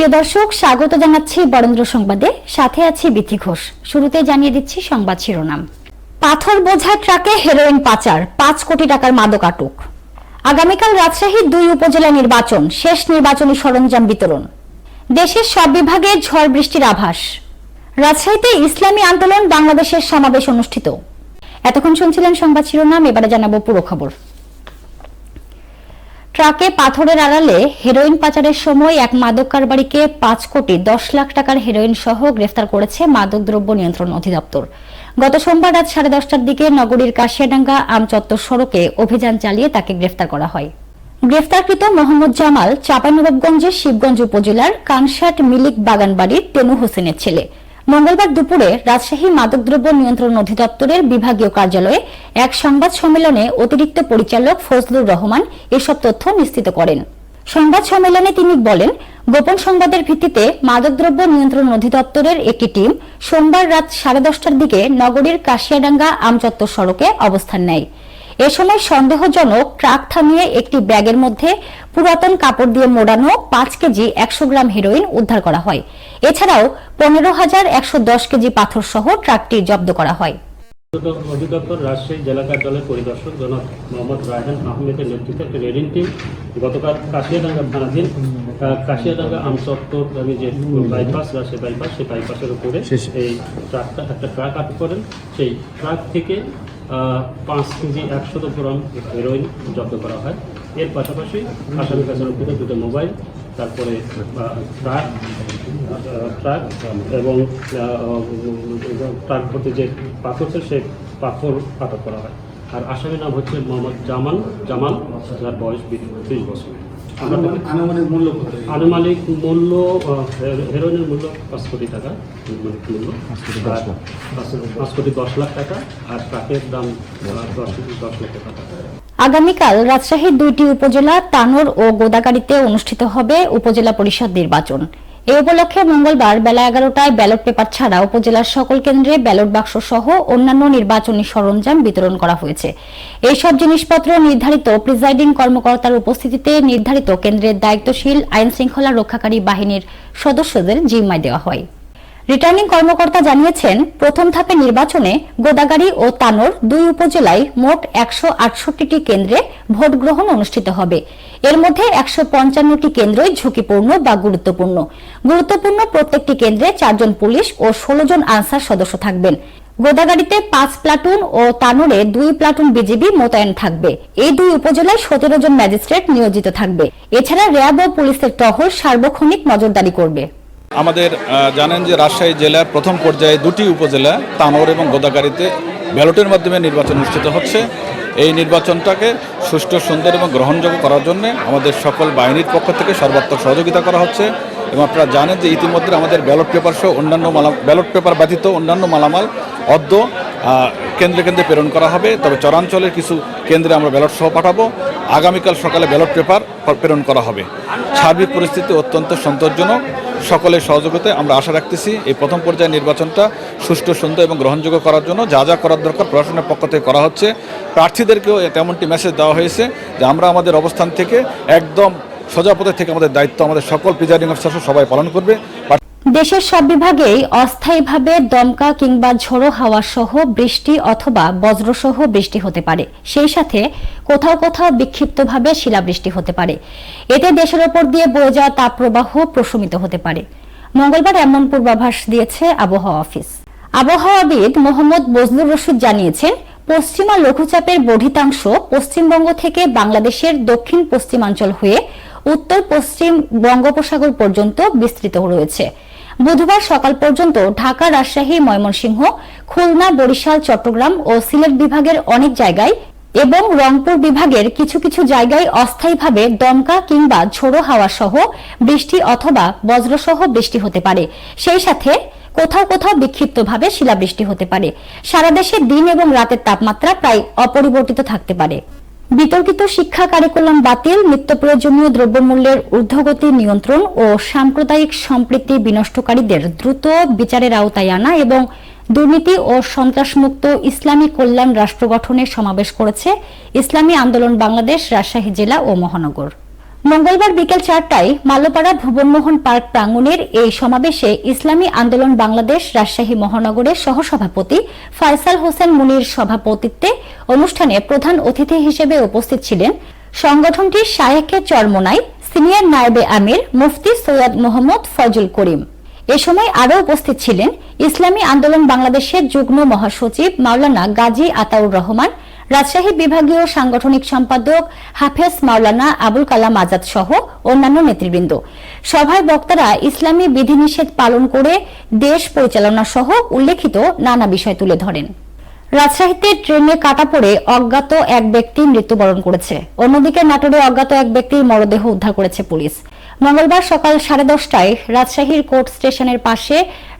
প্রিয় দর্শক, স্বাগত জানাচ্ছি বরেন্দ্র সংবাদে। সাথে আছি বিথি ঘোষ। শুরুতে জানিয়ে দিচ্ছি সংবাদ শিরোনাম। পাথর বোঝা ট্রাকে হেরোইন পাচার, পাঁচ কোটি টাকার মাদক আটক। আগামীকাল রাজশাহী দুই উপজেলা নির্বাচন, শেষ নির্বাচনী সরঞ্জাম বিতরণ। দেশের সব বিভাগে ঝড় বৃষ্টির আভাস। রাজশাহীতে ইসলামী আন্দোলন বাংলাদেশের সমাবেশ অনুষ্ঠিত। এতক্ষণ শুনছিলেন সংবাদ শিরোনাম, এবারে জানাব পুরো খবর। ট্রাকে পাথরের আড়ালে হেরোইন পাচারের সময় এক মাদক কারবারিকে পাঁচ কোটি দশ লাখ টাকার হেরোইন সহ গ্রেফতার করেছে মাদক দ্রব্য নিয়ন্ত্রণ অধিদপ্তর। গত সোমবার রাত সাড়ে দশটার দিকে নগরীর কাশিয়াডাঙ্গা আমচত্বর সড়কে অভিযান চালিয়ে তাকে গ্রেফতার করা হয়। গ্রেফতারকৃত মোহাম্মদ জামাল চাঁপাইনবাবগঞ্জের শিবগঞ্জ উপজেলার কানসাট মিলিক বাগানবাড়ির তেনু হোসেনের ছেলে। মঙ্গলবার দুপুরে রাজশাহী মাদকদ্রব্য নিয়ন্ত্রণ অধিদপ্তরের বিভাগীয় কার্যালয়ে এক সংবাদ সম্মেলনে অতিরিক্ত পরিচালক ফজলুর রহমান এসব তথ্য নিশ্চিত করেন। সংবাদ সম্মেলনে তিনি বলেন, গোপন সংবাদের ভিত্তিতে মাদকদ্রব্য নিয়ন্ত্রণ অধিদপ্তরের একটি টিম সোমবার রাত সাড়ে দশটার দিকে নগরীর কাশিয়াডাঙ্গা আমচত্বর সড়কে অবস্থান নেয়। এ সময় সন্দেহজনক ট্রাক থামিয়ে একটি ব্যাগের মধ্যে পুরাতন কাপড় দিয়ে মোড়ানো পাঁচ কেজি একশো গ্রাম হেরোইন উদ্ধার করা হয়। এছাড়াও পনেরো হাজার একশো দশ কেজি পাথর সহ ট্রাকটি জব্দ করা হয়। অধিদপ্তর রাজশাহী জেলা কার্যালয়ের পরিদর্শক জনাব মোহাম্মদ রায়হান আহমেদের নেতৃত্বে একটা রেডিং টিম গতকাল কাশিয়াডাঙ্গা থানাধীন কাশিয়াডাঙ্গা আমচত্বর আমি যে বাইপাস রাজশাহী বাইপাস সেই বাইপাসের উপরে এই ট্রাকটা একটা ট্রাক আটক করেন। সেই ট্রাক থেকে পাঁচ কেজি একশত গ্রাম হেরোইন জব্দ করা হয়। এর পাশাপাশি আসামি কাছে রক্ষিত দুটো মোবাইল, তারপরে ট্রাক ট্রাক এবং ট্রাক প্রতি যে পাথর সেই পাথর আটক করা হয়। আর আসামি নাম হচ্ছে মোহাম্মদ জামান জামাল যার বয়স ত্রিশ বছর। আনুমানিক মূল্য কত? আনুমানিক মূল্য হেরোইনের মূল্য পাঁচ কোটি টাকা আনুমানিক মূল্য। পাঁচ- পাঁচ কোটি দশ লাখ টাকা আর ট্রাকের দাম দশ দশ লক্ষ টাকা। আগামীকাল রাজশাহীর দুইটি উপজেলা তানোর ও গোদাগাড়িতে অনুষ্ঠিত হবে উপজেলা পরিষদ নির্বাচন। এই উপলক্ষে মঙ্গলবার বেলা এগারোটায় ব্যালট পেপার ছাড়া উপজেলার সকল কেন্দ্রে ব্যালট বাক্স সহ অন্যান্য নির্বাচনী সরঞ্জাম বিতরণ করা হয়েছে। এইসব জিনিসপত্র নির্ধারিত প্রিজাইডিং কর্মকর্তার উপস্থিতিতে নির্ধারিত কেন্দ্রের দায়িত্বশীল আইন শৃঙ্খলা রক্ষাকারী বাহিনীর সদস্যদের জিম্মায় দেওয়া হয়। রিটার্নিং কর্মকর্তা জানিয়েছেন, প্রথম ধাপে নির্বাচনে গোদাগাড়ি ও তানোর দুই উপজেলায় মোট একশো আটষট্টিটি কেন্দ্রে ভোট গ্রহণ অনুষ্ঠিত হবে। এর মধ্যে একশো পঞ্চান্নটি কেন্দ্রই ঝুঁকিপূর্ণ বা গুরুত্বপূর্ণ। গুরুত্বপূর্ণ প্রত্যেকটি কেন্দ্রে চারজন পুলিশ ও ষোলো জন আনসার সদস্য থাকবেন। গোদাগাড়িতে পাঁচ প্লাটুন ও তানোরে দুই প্লাটুন বিজিবি মোতায়েন থাকবে। এই দুই উপজেলায় সতেরো জন ম্যাজিস্ট্রেট নিয়োজিত থাকবে। এছাড়া র্যাব ও পুলিশের টহল সার্বক্ষণিক নজরদারি করবে। আমাদের জানেন যে রাজশাহী জেলার প্রথম পর্যায়ে দুটি উপজেলা তানোর এবং গোদাগাড়িতে ব্যালটের মাধ্যমে নির্বাচন অনুষ্ঠিত হচ্ছে। এই নির্বাচনটাকে সুষ্ঠু সুন্দর এবং গ্রহণযোগ্য করার জন্য আমাদের সকল বাহিনীর পক্ষ থেকে সর্বাত্মক সহযোগিতা করা হচ্ছে এবং আপনারা জানেন যে ইতিমধ্যে আমাদের ব্যালট পেপার সহ অন্যান্য মালা ব্যালট পেপার ব্যতীত অন্যান্য মালামাল আহ, কেন্দ্রে কেন্দ্রে প্রেরণ করা হবে। তবে চরাঞ্চলের কিছু কেন্দ্রে আমরা ব্যালট সহ পাঠাবো। আগামীকাল সকালে ব্যালট পেপার প্রেরণ করা হবে। সার্বিক পরিস্থিতি অত্যন্ত সন্তোষজনক। সকলের সহযোগিতায় আমরা আশা রাখতেছি এই প্রথম পর্যায়ে নির্বাচনটা সুষ্ঠু, সুন্দর এবং গ্রহণযোগ্য করার জন্য যা যা করার দরকার প্রশাসনের পক্ষ থেকে করা হচ্ছে। প্রার্থীদেরকেও তেমনটি মেসেজ দেওয়া হয়েছে যে আমরা আমাদের অবস্থান থেকে একদম সোজা পথে থেকে আমাদের দায়িত্ব আমাদের সকল প্রিজাইডিং অফিসার সবাই পালন করবে। দেশের সব বিভাগেই অস্থায়ীভাবে দমকা কিংবা ঝোড়ো হাওয়া সহ বৃষ্টি অথবা বজ্রসহ বৃষ্টি হতে পারে। সেই সাথে কোথাও কোথাও বিক্ষিপ্তভাবে শিলাবৃষ্টি হতে পারে। এতে দেশের ওপর দিয়ে বয়ে যাওয়া তাপপ্রবাহ প্রশমিত হতে পারে। মঙ্গলবার এমন পূর্বাভাস দিয়েছে আবহাওয়া অফিস। আবহাওয়াবিদ মোহাম্মদ বজলুর রশিদ জানিয়েছেন, পশ্চিমা লঘুচাপের বর্ধিতাংশ পশ্চিমবঙ্গ থেকে বাংলাদেশের দক্ষিণ পশ্চিমাঞ্চল হয়ে উত্তর পশ্চিম বঙ্গোপসাগর পর্যন্ত বিস্তৃত রয়েছে। বুধবার সকাল পর্যন্ত ঢাকা, রাজশাহী, ময়মনসিংহ, খুলনা, বরিশাল, চট্টগ্রাম ও সিলেট বিভাগের অনেক জায়গায় এবং রংপুর বিভাগের কিছু কিছু জায়গায় অস্থায়ীভাবে দমকা কিংবা ঝোড়ো হাওয়া সহ বৃষ্টি অথবা বজ্রসহ বৃষ্টি হতে পারে। সেই সাথে কোথাও কোথাও বিক্ষিপ্তভাবে শিলাবৃষ্টি হতে পারে। সারা দেশে দিন এবং রাতের তাপমাত্রা প্রায় অপরিবর্তিত থাকতে পারে। বিতর্কিত শিক্ষা কারিকুলাম বাতিল নিত্য প্রয়োজনীয় দ্রব্যমূল্যের ঊর্ধ্বগতি নিয়ন্ত্রণ ও সাম্প্রদায়িক সম্প্রীতি বিনষ্টকারীদের দ্রুত বিচারের আওতায় আনা এবং দুর্নীতি ও সন্ত্রাসমুক্ত ইসলামী কল্যাণ রাষ্ট্র গঠনে সমাবেশ করেছে ইসলামী আন্দোলন বাংলাদেশ, রাজশাহী জেলা ও মহানগর। মঙ্গলবার বিকেল চারটায় মাল্যপাড়া ভুবনমোহন পার্ক প্রাঙ্গণের এই সমাবেশে ইসলামী আন্দোলন বাংলাদেশ রাজশাহী মহানগরের সহসভাপতি ফয়সাল হোসেন মুনির সভাপতিত্বে অনুষ্ঠানে প্রধান অতিথি হিসেবে উপস্থিত ছিলেন সংগঠনটির শায়েকে চরমোনাই, সিনিয়র নায়েবে আমির, মুফতি সৈয়দ মোহাম্মদ ফজল করিম। এ সময় আরও উপস্থিত ছিলেন ইসলামী আন্দোলন বাংলাদেশের যুগ্ম মহাসচিব মাওলানা গাজী আতাউর রহমান রাজশাহী বিভাগীয় সাংগঠনিক সম্পাদক হাফেজ মাওলানা আবুল কালাম আজাদ সহ অন্যান্য নেতৃবৃন্দ। সভায় বক্তারা ইসলামী বিধিনিষেধ পালন করে দেশ পরিচালনা সহ উল্লেখিত নানা বিষয় তুলে ধরেন। রাজশাহীতে ট্রেনে কাটা পড়ে অজ্ঞাত এক ব্যক্তি মৃত্যুবরণ করেছে। অন্যদিকে নাটোরে অজ্ঞাত এক ব্যক্তির মরদেহ উদ্ধার করেছে পুলিশ। মঙ্গলবার সকাল সাড়ে দশটায় রাজশাহীর কোর্ট স্টেশনের পাশে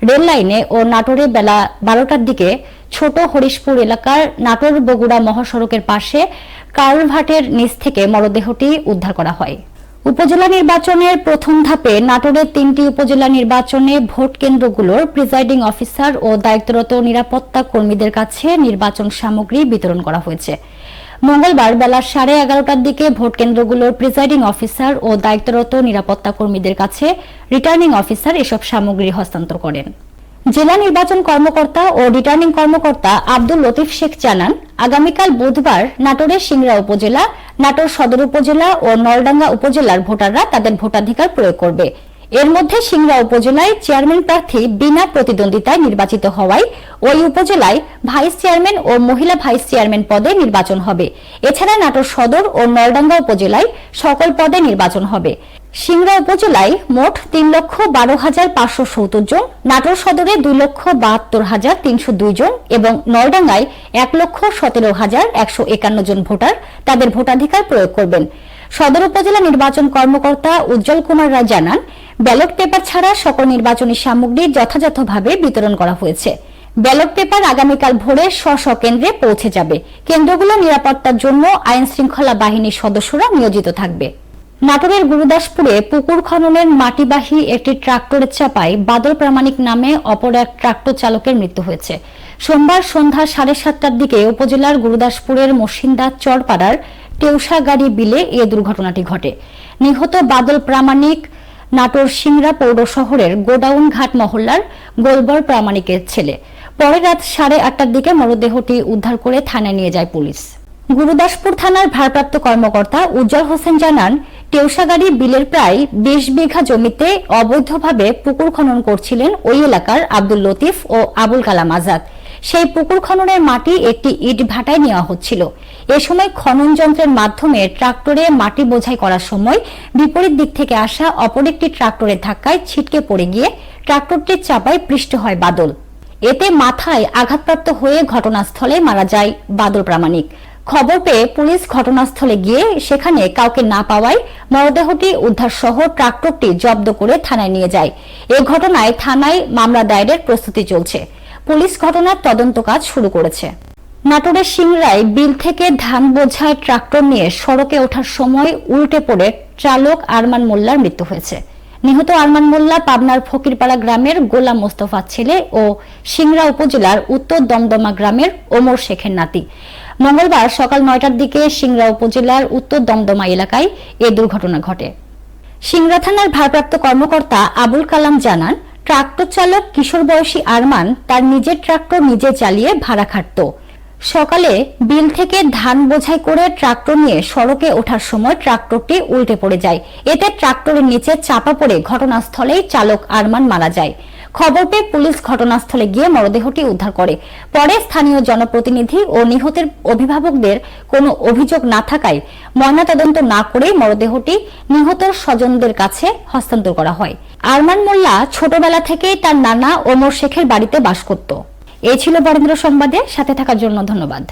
রেল লাইনে ও নাটোরে বেলা বারোটার দিকে ছোট হরিশপুর এলাকার নাটোর বগুড়া মহাসড়কের পাশে কার্লভাটের নিচ থেকে মরদেহটি উদ্ধার করা হয়। উপজেলা নির্বাচনের প্রথম ধাপে নাটোরের তিনটি উপজেলা নির্বাচনে ভোট কেন্দ্রগুলোর প্রিজাইডিং অফিসার ও দায়িত্বরত নিরাপত্তা কর্মীদের কাছে নির্বাচন সামগ্রী বিতরণ করা হয়েছে। মঙ্গলবার বেলা সাড়ে এগারোটার দিকে ভোট কেন্দ্রগুলোর প্রিজাইডিং অফিসার ও দায়িত্বরত নিরাপত্তা কর্মীদের কাছে রিটার্নিং অফিসার এসব সামগ্রী হস্তান্তর করেন। জেলা নির্বাচন কর্মকর্তা ও রিটার্নিং কর্মকর্তা আব্দুল লতিফ শেখ জানান, আগামীকাল বুধবার নাটোরের সিংড়া উপজেলা, নাটোর সদর উপজেলা ও নলডাঙ্গা উপজেলার ভোটাররা তাদের ভোটাধিকার প্রয়োগ করবে। এর মধ্যে সিংড়া উপজেলায় চেয়ারম্যান প্রার্থী বিনা প্রতিদ্বন্দ্বিতায় নির্বাচিত হওয়ায় ওই উপজেলায় ভাইস চেয়ারম্যান ও মহিলা ভাইস চেয়ারম্যান পদে নির্বাচন হবে। এছাড়া নাটোর সদর ও নলডাঙ্গা উপজেলায় সকল পদে নির্বাচন হবে। সিংড়া উপজেলায় মোট তিন লক্ষ বারো হাজার পাঁচশো সত্তর জন, নাটোর সদরে দুই লক্ষ বাহাত্তর হাজার তিনশো দুই জন এবং নলডাঙ্গায় এক লক্ষ সতেরো হাজার একশো একান্ন জন ভোটার তাদের ভোটাধিকার প্রয়োগ করবেন। সদর উপজেলা নির্বাচন কর্মকর্তা উজ্জ্বল কুমার রায় জানান ব্যালট পেপার ছাড়া সকল নির্বাচনী সামগ্রী যথাযথভাবে বিতরণ করা হয়েছে। ব্যালট পেপার আগামীকাল ভোরে স্ব স্ব কেন্দ্রে পৌঁছে যাবে। কেন্দ্রগুলো নিরাপত্তার জন্য আইন শৃঙ্খলা বাহিনীর সদস্যরা নিয়োজিত থাকবে। নাটোরের গুরুদাসপুরে পুকুর খননের মাটিবাহী একটি ট্রাক্টরের চাপায় বাদল প্রামাণিক নামে অপর এক ট্রাক্টর চালকের মৃত্যু হয়েছে। সোমবার সন্ধ্যা সাড়ে সাতটার দিকে উপজেলার গুরুদাসপুরের মসিন্দা চরপাড়ার টেউসাগাড়ি বিলে এ দুর্ঘটনাটি ঘটে। নিহত বাদল প্রামাণিক নাটোর সিংড়া পৌর শহরের গোডাউন ঘাট মহল্লার গোলবর প্রামাণিকের ছেলে। পরে রাত সাড়ে আটটার দিকে মরদেহটি উদ্ধার করে থানায় নিয়ে যায় পুলিশ। গুরুদাসপুর থানার ভারপ্রাপ্ত কর্মকর্তা উজ্জ্বল হোসেন জানান টেউসাগাড়ি বিলের প্রায় বিশ বিঘা জমিতে অবৈধভাবে পুকুর খনন করছিলেন ওই এলাকার আব্দুল লতিফ ও আবুল কালাম আজাদ। সেই পুকুর খননের মাটি একটি ইট ভাটায় নেওয়া হচ্ছিল। এ সময় খনন যন্ত্রের মাধ্যমে ট্রাক্টরে মাটি বোঝাই করার সময় বিপরীত দিক থেকে আসা অপর একটি ট্রাক্টরের ধাক্কায় ছিটকে পড়ে গিয়ে ট্রাক্টরটির চাপায় পৃষ্ঠ হয় বাদল। এতে মাথায় আঘাতপ্রাপ্ত হয়ে ঘটনাস্থলে মারা যায় বাদল প্রামাণিক। খবর পেয়ে পুলিশ ঘটনাস্থলে গিয়ে সেখানে কাউকে না পাওয়ায় মরদেহটি উদ্ধার সহ ট্রাক্টরটি জব্দ করে থানায় নিয়ে যায়। এ ঘটনায় থানায় মামলা দায়েরের প্রস্তুতি চলছে। পুলিশ ঘটনার তদন্ত কাজ শুরু করেছে। নাটোরের সিংড়ায় বিল থেকে ধান বোঝায় ট্রাক্টর নিয়ে সড়কে ওঠার সময় উল্টে পড়ে চালক আরমান মোল্লার মৃত্যু হয়েছে। নিহত আরমান মোল্লা পাবনার ফকিরপাড়া গ্রামের গোলাম মোস্তফার ছেলে ও সিংড়া উপজেলার উত্তর দমদমা গ্রামের ওমর শেখের নাতি। মঙ্গলবার সকাল নয়টার দিকে সিংড়া উপজেলার উত্তর দমদমা এলাকায় এ দুর্ঘটনা ঘটে। সিংড়া থানার ভারপ্রাপ্ত কর্মকর্তা আবুল কালাম জানান ট্রাক্টর চালক কিশোর বয়সী আরমান তার নিজের ট্রাক্টর নিজে চালিয়ে ভাড়া খাটত। সকালে বিল থেকে ধান বোঝাই করে ট্রাক্টর নিয়ে সড়কে ওঠার সময় ট্রাক্টরটি উল্টে পড়ে যায়। এতে ট্রাক্টরের নিচে চাপা পড়ে ঘটনাস্থলেই চালক আরমান মারা যায়। খবর পেয়ে পুলিশ ঘটনাস্থলে গিয়ে মরদেহটি উদ্ধার করে। পরে স্থানীয় জনপ্রতিনিধি ও নিহতের অভিভাবকদের কোনো অভিযোগ না থাকায় ময়নাতদন্ত না করে মরদেহটি নিহতের স্বজনদের কাছে হস্তান্তর করা হয়। আরমান মোল্লা ছোটবেলা থেকেই তার নানা ওমর শেখের বাড়িতে বাস করত। এই ছিল বরেন্দ্র সংবাদে। সাথে থাকার জন্য ধন্যবাদ।